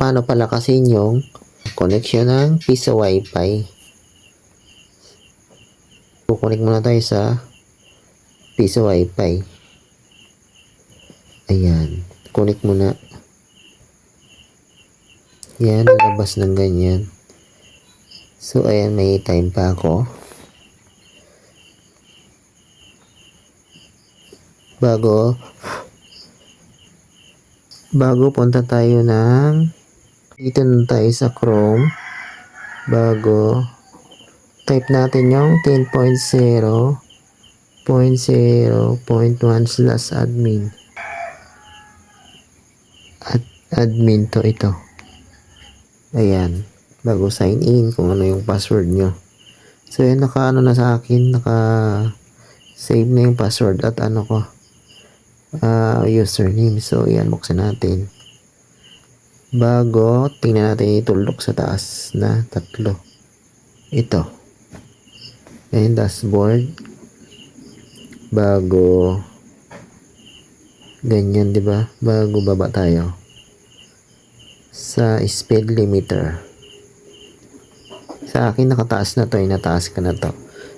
paano palakasin yung connection ng piso wifi. Kukunik muna tayo sa piso wifi. Ayan. Kunik muna. Yan, lalabas ng ganyan. So, ayan, may time pa ako. Bago, bago punta tayo ng, dito na tayo sa Chrome. Bago, type natin yung 10.0.0.1 slash admin. At admin to ito. Ayan. Bago sign in kung ano yung password nyo. So, yan, naka ano na sa akin, naka save na yung password at ano ko, ah, username. So, yan, buksan natin. Bago, tingnan natin itulok sa taas na tatlo. Ito. Ayan, dashboard. Bago, ganyan, di ba? Bago baba tayo. Sa speed limiter. Sa akin, nakataas na to. Ay, nataas ka na to.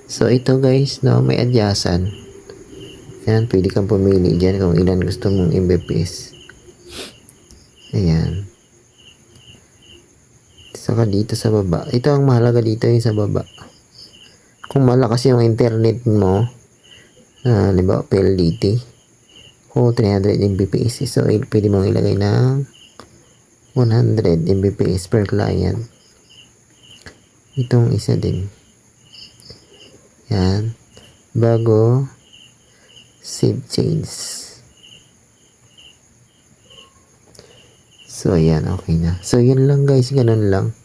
So, ito guys, no, may adyasan. Yan, pwede kang pumili dyan kung ilan gusto mong Mbps. Ayan. Saka dito sa baba. Ito ang mahalaga dito yung sa baba. Kung malakas yung internet mo, uh, ba, PLDT, o 300 Mbps, so pwede mong ilagay ng 100 Mbps per client. Itong isa din. Yan. Bago, save change. So, ayan, okay na. So, yun lang guys, ganun lang.